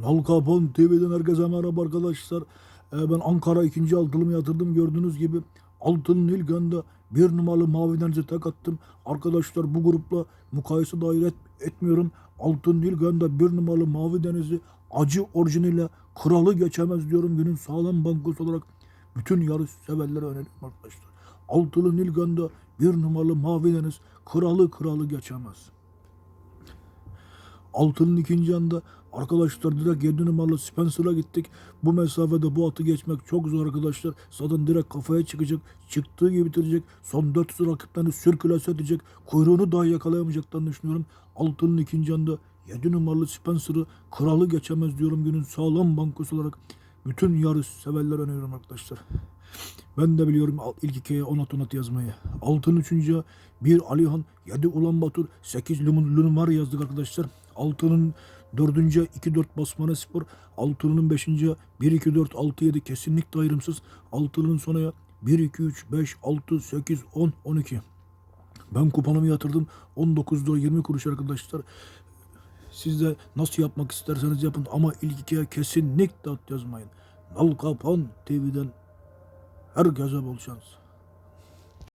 Nal Kapon TV'den herkese merhaba arkadaşlar. Ee, ben Ankara ikinci altılımı yatırdım gördüğünüz gibi. Altın Nilgön'de bir numaralı mavi denize tek attım. Arkadaşlar bu grupla mukayese dair et- etmiyorum. Altın Nilgön'de bir numaralı mavi denizi acı orijiniyle kralı geçemez diyorum. Günün sağlam bankası olarak bütün yarış severlere öneriyorum arkadaşlar. Altılı Nilgön'de bir numaralı mavi deniz kralı kralı geçemez. Altının ikinci anda arkadaşlar direkt 7 numaralı Spencer'a gittik. Bu mesafede bu atı geçmek çok zor arkadaşlar. Zaten direkt kafaya çıkacak. Çıktığı gibi bitirecek. Son 400 rakiplerini sürkülase edecek. Kuyruğunu dahi yakalayamayacaklarını düşünüyorum. Altının ikinci anda 7 numaralı Spencer'ı kralı geçemez diyorum günün sağlam bankosu olarak. Bütün yarış severler öneriyorum arkadaşlar. Ben de biliyorum ilk ikiye onat onat yazmayı. Altın üçüncü bir Alihan, yedi Ulan Batur, sekiz Lumun Lunumar yazdık arkadaşlar. Altının dördüncü iki dört Basmane Spor, altının beşinci bir iki dört altı yedi kesinlikle ayrımsız. Altının bir iki üç beş altı sekiz on on iki. Ben kuponumu yatırdım 19 dolar 20 kuruş arkadaşlar. Siz de nasıl yapmak isterseniz yapın ama ilk ikiye kesinlikle at yazmayın. Nal Kapan TV'den Herkese bol şans.